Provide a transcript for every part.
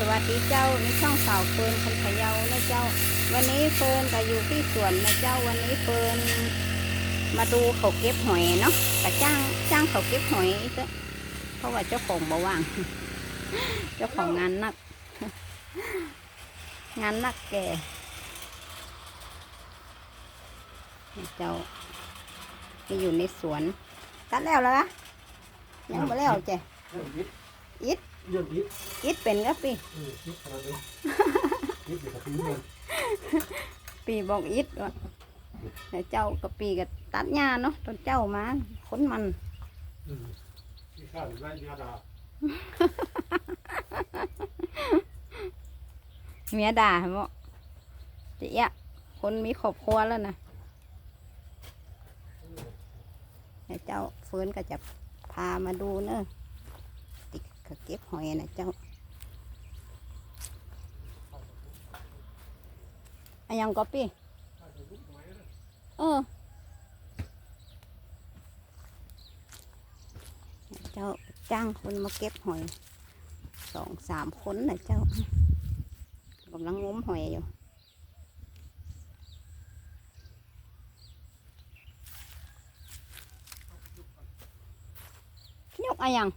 สวัสดีเจ้าในช่องสาวเฟิร์นคนพะเยานะเจ้า วันนี้เฟิร์นก็อยู่ที่สวนนะเจ้าวันนี้เฟิร์นมาดูเขาเก็บหอยเนาะก็จ้างจ้างเขาเก็บหอยอีกแล้วเพราะว่าเจ้าของบ่ว่าง เจ้าของงานหนัก งานหนักแก่เจ้าที่อยู่ในสวนตัดแล้วแล้วนะยังไม่แล้วเจ้ยิด ยืดยิดอิดเป็นก็ปีเออยิดขนาดนี้ยิดอยู่กับพื้นเลยปีบอกอิดว่าแต่เจ้ากับปีกับตัดหญ้าเนาะตอนเจ้ามาค้นมันอืมที่ข้าวไร่ยาดาเมียด่าเหรอเจ๊ะคนมีครอบครัวแล้วนะแต่เจ้าเฟิร์นก็จะพามาดูเนอะติ กเก็บหอยนะเจ้าอะยังก็ปีเออ เจ้าจ้างคนมาเก็บหอยสองสามคนนะเจ้ากำลังงมหอยอยู่ยกอะยัง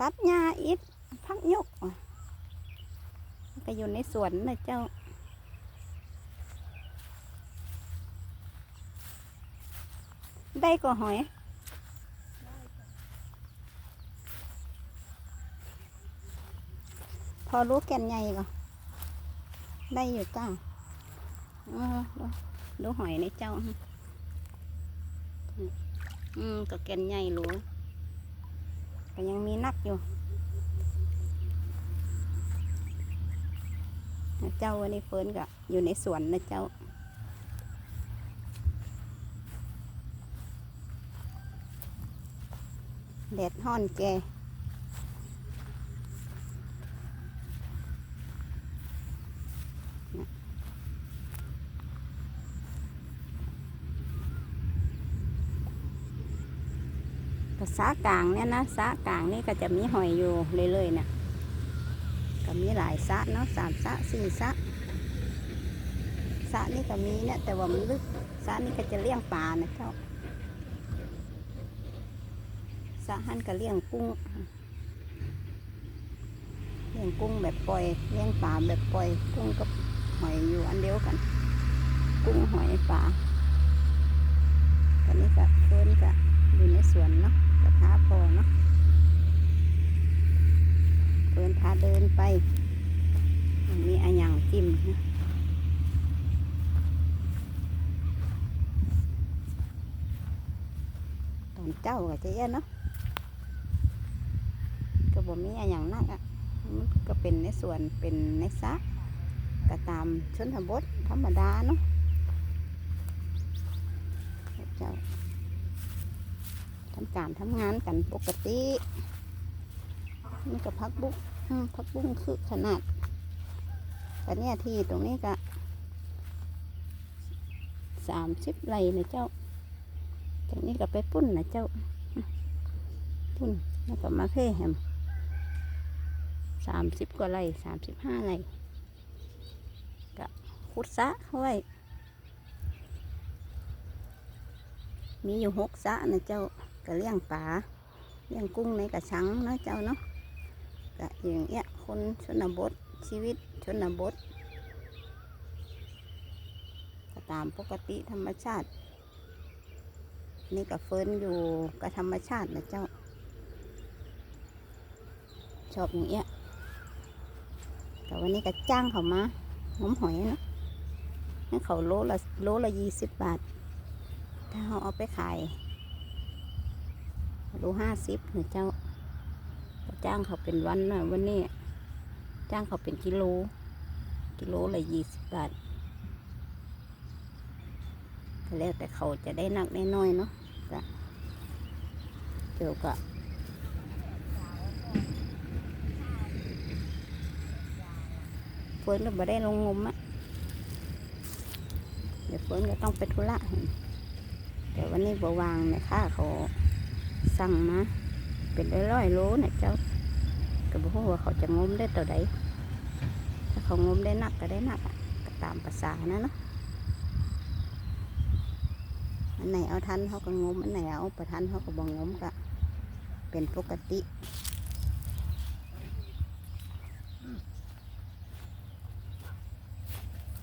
ตัดหญ้าอิดพักยกว่ะมันก็อยู่ในสวนนะเจ้า ได้ก็หอยพอรู้แก่นใหญ่ก็ได้อยู่จ้าดูหอยในเจ้า อืมก็แก่นใหญ่รู้ ก็ยังมีนักอยู่ เจ้าวันนี้เฟิร์นก็อยู่ในสวนนะเจ้าแดดห้อนแก ภากลางเนี่ยนะสากลางนี่ก็จะมีหอยอยู่เรื่อยๆเนะก็มีหลายสะเนาะสามสะสี่สะสะนี่ก็มีเนี่ยแต่ว่ามันลึกสะนี่ก็จะเลี้ยงปลานะเจ้าสะหันก็เลี้ยงกุ้งเลี้ยงกุ้งแบบปล่อยเลี้ยงปลาแบบปล่อยกุ้งกับหอยอยู่อันเดียวกัน กุ้งหอยปลาตอนนี้ก็เพิ่นก็ อยู่ในสวนเนาะกระทาพอเนาะเพิ่นพาเดินไปมีอันยังจิ้มนะตอนเจ้าก็จะเยอะเนาะก็บ่มีอะไรอย่างนักอะมันก็เป็นในส่วนเป็นในสระก็ตามชนบทธรรมดาเนาะเจ้า ทำการทำงานกันปกตินี่ก็พักบุ้งพักบุ้งคือขนาดแต่เนี่ยที่ตรงนี้ก็สามสิบไรนะเจ้าตรงนี้ก็ไปปุ้นนะเจ้า ปุ้นแล้วก็มาเพ่แฮมสามสิบกว่าไรสามสิบห้าไรก็ขุดสะเข้าไว้มีอยู่หกสะนะเจ้า ก็เลี้ยงปลาเลี้ยงกุ้งในกระชังเนาะเจ้าเนาะก็อย่างเงี้ยคนชนบทชีวิตชนบทก็ตามปกติธรรมชาติ นี่ก็เฟิร์นอยู่กับธรรมชาตินะเจ้า ชอบอย่างเงี้ยแต่วันนี้ก็จ้างเขามางมหอยเนาะให้เขาโลละโลละยี่สิบบาท ถ้าเขาเอาไปขาย โลห้าสิบเนี่ยเจ้าจ้างเขาเป็นวันนะวันนี้จ้างเขาเป็นกิโล กิโลละยี่สิบบาทแล้วแต่เขาจะได้นักได้น้อยเนาะก็เกี่ยวกับเฟิร์นก็บ่ได้ลงงมอะเดี๋ยวเฟิร์นก็ต้องไปธุระแต่วันนี้บ่วางเนี่ยค่าเขา สั่งมาเป็นร้อยๆโลนะเจ้าก็บอกว่าเขาจะงมได้ตัวใดถ้าเขางมได้นักก็ได้นักก็ตามภาษานะเนาะอันไหนเอาทันเขาก็งมอันไหนเอาประทันเขาก็บองงมก็เป็นปกติ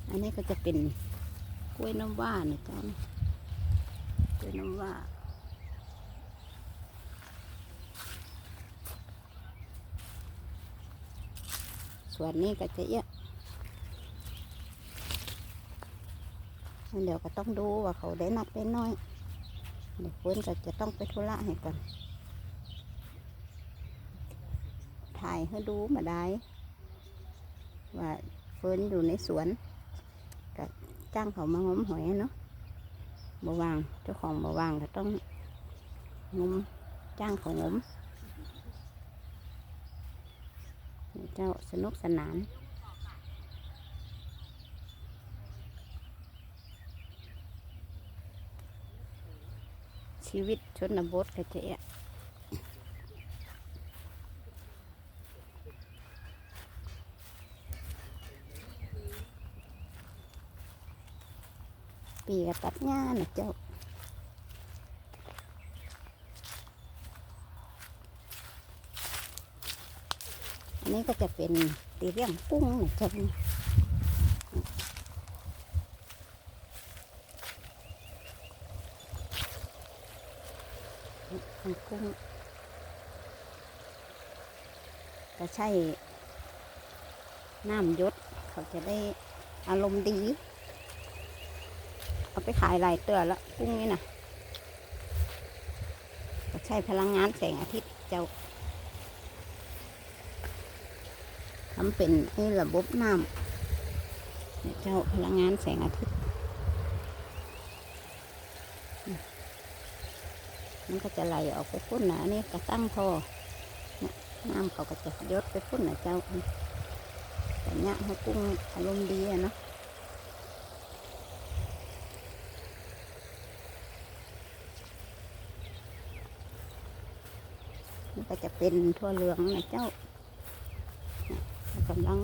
อันนี้ก็จะเป็นกล้วยน้ำว้านะเจ๊ะกล้วยน้ำว้า ส่วนนี้ก็จะเยอะเดี๋ยวก็ต้องดูว่าเขาได้นักได้น้อยเดี๋ยวเพื่อนก็จะต้องไปธุระให้ก่อน ถ่ายให้ดูมาได้ ว่าเฟิร์นอยู่ในสวนก็จ้างเขามางมหอยเนาะบวางเจ้าของบวางก็ต้องงมจ้างเขางม เจ้าสนุกสนานชีวิตชนบทก็จะเอะปีกตัดหญ้านะเจ้า อันนี้ก็จะเป็นตีเรี่ยงกุ้งนะจ้านี่ของกุ้งก็ใช่น้ำยศเขาจะได้อารมณ์ดี เอาไปขายหลายเตือแล้วกุ้งนี่นะก็ใช้พลังงานแสงอาทิตย์เจ้า ทำเป็นไอ้ระบบน้ำเจ้าพลังงานแสงอาทิตย์ มันก็จะไหลออกไปพุ่นนะนี่กระตั้งท่อน้ำเขาก็จะยดไปพุ่นนะเจ้าแต่เนี้ยให้กุ้งอารมณ์ดีอะเนาะมันก็จะเป็นทั่วเหลืองนะเจ้า กำลัง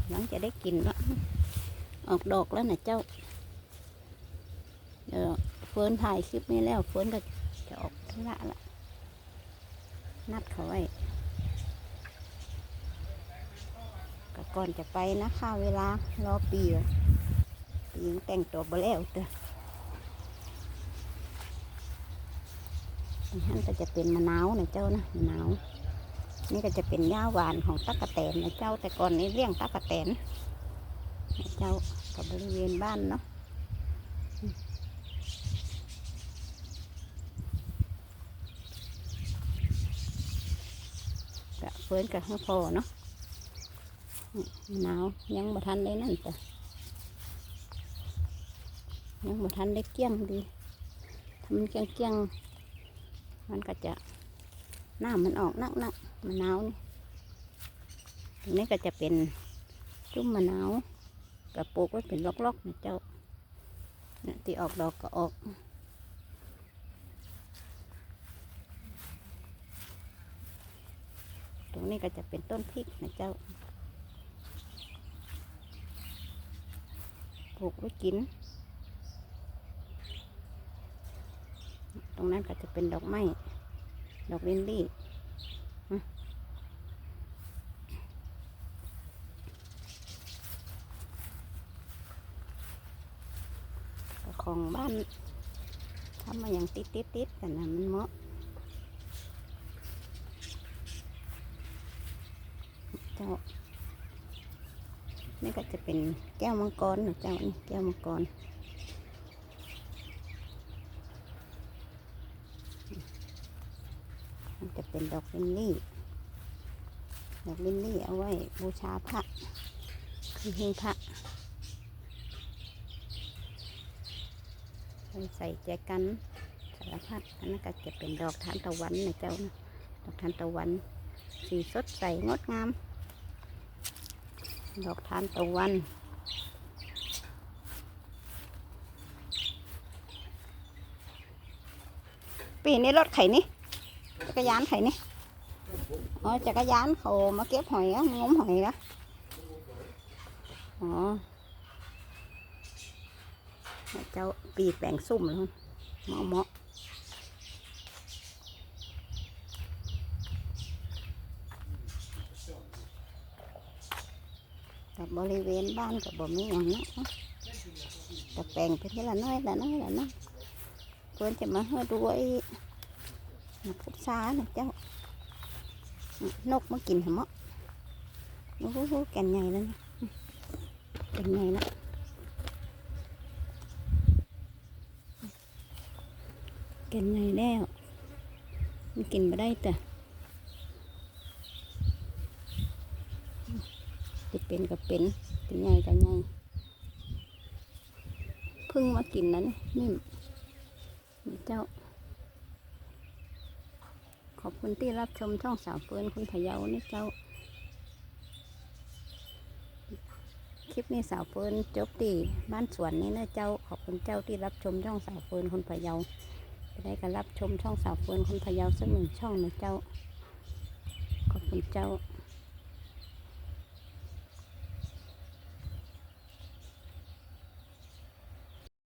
กำลังจะได้กินแล้วออกดอกแล้วนะเจ้าเดี๋ยวเฟิร์นถ่ายคลิปนี้แล้วเฟิร์นก็จะออกธุระละนัดเขาไว้ก็ก่อนจะไปนะค่าเวลารอปีอะปียังแต่งตัวบแล้วเด้ออันนั้นก็จะเป็นมะนาวนะเจ้านะมะนาว นี่ก็จะเป็นหญ้าหวานของตั๊กแตนนะเจ้าแต่ก่อนนี้เลี้ยงตั๊กแตนนะเจ้ากับบริเวณบ้านเนาะกะเฟินกับข้พอเนาะนี่มะนาวยังบ่ทันได้นั่นจ้ะยังบ่ทันได้เกี้ยงดีทำมันเกี้ยงเกี้ยงมันก็จะ น้ำมันออกนักนักมะนาวนี่ตรงนี้ก็จะเป็นจุ้มมะนาวกระปุกไว้เป็นล็อกๆนะเจ้าเนี่ยที่ออกดอกก็ออกตรงนี้ก็จะเป็นต้นพริกนะเจ้าปลูกไว้กิน ตรงนั้นก็จะเป็นดอกไม้ ดอกลินลี่ฮะของบ้านทำมาอย่างติดติดติดๆกันนะมันเหมาะเจ้านี่ก็จะเป็นแก้วมังกรนะเจ้านี่แก้วมังกร มันจะ เป็นดอกลินลี่ ดอกลินลี่เอาไว้บูชาพระคือหิ้งพระใส่แจกันสารพัดอันนั้นก็จะเป็นดอกทานตะวันนะเจ้านะดอกทานตะวัน สีสดใสงดงาม ดอกทานตะวันปีนี้รถไข่นี่ จักรยานไข่นี่รอ๋อจักรยานเขามาเก็บหอยอะงมหอยอะอ๋อเจ้าปีแปลงซุ่มแล้วเหมาะเหมาะกับบริเวณบ้านกับบ่มีอย่างนะแต่แปลงไปทีละน้อยละน้อยละน้อยเพื่อนจะมาให้ดูไอ้ นักศึกษานะเจ้า นกมากินเหรอมะโอ้โหแก่นใหญ่แล้วนี่แก่นใหญ่แล้วแก่นใหญ่แล้วมันกินไม่ได้แต่จะเป็นกับเป็นเป็นใหญ่กับใหญ่พึ่งมากินนั้นนิ่มเจ้า ขอบคุณที่รับชมช่องสาวเฟิร์นคุณพะเยานี่เจ้า คลิปนี้สาวเฟิร์นจบตีบ้านสวนนี่นะเจ้า ขอบคุณเจ้าที่รับชมช่องสาวเฟิร์นคุณพะเยาจะได้ก็รับชมช่องสาวเฟิร์นคุณพะเยาสักหนึ่งช่องนะเจ้า ขอบคุณเจ้า